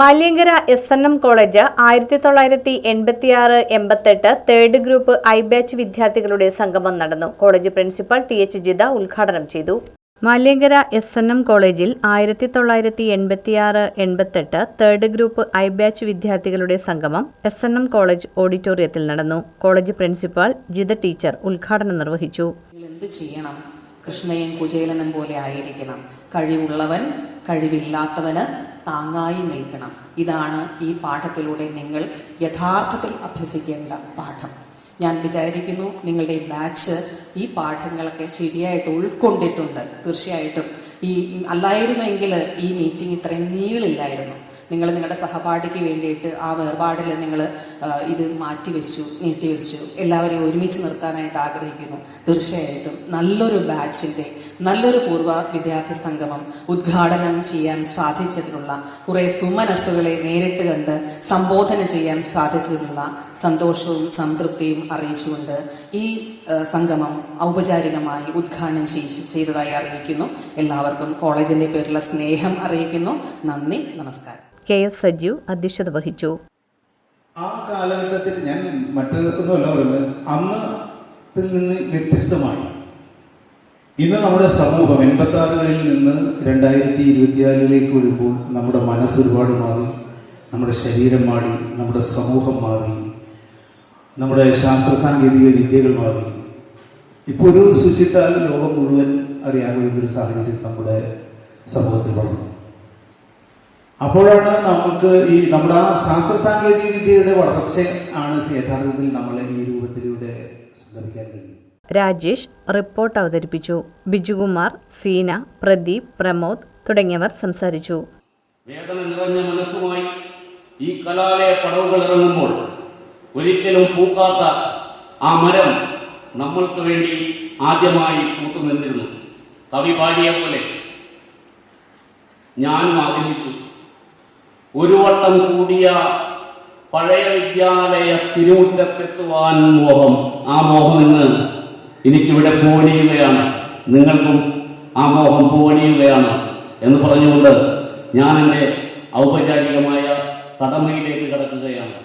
Maliankara S N M college ആയിരത്തി തൊള്ളായിരത്തി എൺപത്തിയാറ് എൺപത്തെട്ട് തേർഡ് ഗ്രൂപ്പ് ഐ ബാച്ച് വിദ്യാർത്ഥികളുടെ സംഗമം നടന്നു. College principal T H Jitha ഉദ്ഘാടനം ചെയ്തു. മല്യങ്കര എസ് എൻ എം കോളേജിൽ ആയിരത്തി തൊള്ളായിരത്തി എൺപത്തിയാറ് എൺപത്തെട്ട് തേർഡ് ഗ്രൂപ്പ് ഐ ബാച്ച് വിദ്യാർത്ഥികളുടെ സംഗമം എസ് എൻ എം കോളേജ് ഓഡിറ്റോറിയത്തിൽ നടന്നു. കോളേജ് പ്രിൻസിപ്പൽ ജിത ടീച്ചർ ഉദ്ഘാടനം നിർവഹിച്ചു. ചെയ്യണം? കൃഷ്ണയും കുചേലനും പോലെ ആയിരിക്കണം. കഴിവുള്ളവൻ കഴിവില്ലാത്തവന് താങ്ങായി നിൽക്കണം. ഇതാണ് ഈ പാഠത്തിലൂടെ നിങ്ങൾ യഥാർത്ഥത്തിൽ അഭ്യസിക്കേണ്ട പാഠം. ഞാൻ വിചാരിക്കുന്നു നിങ്ങളുടെ ബാച്ച് ഈ പാഠങ്ങളൊക്കെ ശരിയായിട്ട് ഉൾക്കൊണ്ടിട്ടുണ്ട്. തീർച്ചയായിട്ടും. ഈ അല്ലായിരുന്നെങ്കിൽ ഈ മീറ്റിംഗ് ഇത്രയും നീളില്ലായിരുന്നു. നിങ്ങൾ നിങ്ങളുടെ സഹപാഠിക്ക് വേണ്ടിയിട്ട് ആ വേർപാടിൽ നിങ്ങൾ ഇത് മാറ്റിവെച്ചു നീട്ടിവെച്ചു എല്ലാവരെയും ഒരുമിച്ച് നിർത്താനായിട്ട് ആഗ്രഹിക്കുന്നു. തീർച്ചയായിട്ടും. നല്ലൊരു ബാച്ചിന്റെ നല്ലൊരു പൂർവ വിദ്യാർത്ഥി സംഗമം ഉദ്ഘാടനം ചെയ്യാൻ സാധിച്ചതിനുള്ള കുറേ സുമനസ്സുകളെ നേരിട്ട് കണ്ട് സംബോധന ചെയ്യാൻ സാധിച്ചതിനുള്ള സന്തോഷവും സംതൃപ്തിയും അറിയിച്ചുകൊണ്ട് ഈ സംഗമം ഔപചാരികമായി ഉദ്ഘാടനം ചെയ്- ചെയ്തതായി അറിയിക്കുന്നു. എല്ലാവർക്കും കോളേജിന്റെ പേരിലുള്ള സ്നേഹം അറിയിക്കുന്നു. നന്ദി നമസ്കാരം. കെ എസ് സജു അധ്യക്ഷത വഹിച്ചു. ആ കാലഘട്ടത്തിൽ ഞാൻ മറ്റൊന്നുമല്ല പറയുന്നത്. അന്നത്തിൽ നിന്ന് വ്യത്യസ്തമായി ഇന്ന് നമ്മുടെ സമൂഹം എൺപത്തി ആറുകളിൽ നിന്ന് രണ്ടായിരത്തി ഇരുപത്തിനാലിലേക്ക് വരുമ്പോൾ നമ്മുടെ മനസ്സ് ഒരുപാട് മാറി നമ്മുടെ ശരീരം മാറി നമ്മുടെ സമൂഹം മാറി നമ്മുടെ ശാസ്ത്ര സാങ്കേതിക വിദ്യകൾ മാറി. ഇപ്പോൾ ഒരു സ്വിച്ചിട്ടാൽ ലോകം മുഴുവൻ അറിയാൻ കഴിയുന്നൊരു സാഹചര്യം നമ്മുടെ സമൂഹത്തിൽ വളർന്നു. അപ്പോഴാണ് നമുക്ക് ഈ നമ്മുടെ ആ ശാസ്ത്ര സാങ്കേതിക വിദ്യയുടെ വളർച്ച ആണ് യഥാർത്ഥത്തിൽ നമ്മളെ ഈ രൂപത്തിലൂടെ സന്ദർശിക്കാൻ കഴിയും രാജേഷ് റിപ്പോർട്ട് അവതരിപ്പിച്ചു. ബിജുകുമാർ സീന പ്രദീപ് പ്രമോദ് തുടങ്ങിയവർ സംസാരിച്ചു. വേദന നിറഞ്ഞ മനസ്സുമായി ഈ കലാലയ പടവുകൾ ഇറങ്ങുമ്പോൾ ഒരിക്കലും പൂക്കാത്ത ആ മരം നമ്മൾക്ക് വേണ്ടി ആദ്യമായി പൂത്തു നിന്നിരുന്നു. കവി പാടിയ പോലെ ഞാനും ആഗ്രഹിച്ചു. ഒരു വട്ടം കൂടിയ പഴയ വിദ്യാലയ തിരുമുറ്റത്തെത്തുവാൻ മോഹം ആ മോഹം ഇന്ന് എനിക്കിവിടെ പൂവണിയുകയാണ് നിങ്ങൾക്കും ആ മോഹം പൂവണിയുകയാണ് എന്ന് പറഞ്ഞുകൊണ്ട് ഞാൻ എന്റെ ഔപചാരികമായ കടമയിലേക്ക് കടക്കുകയാണ്.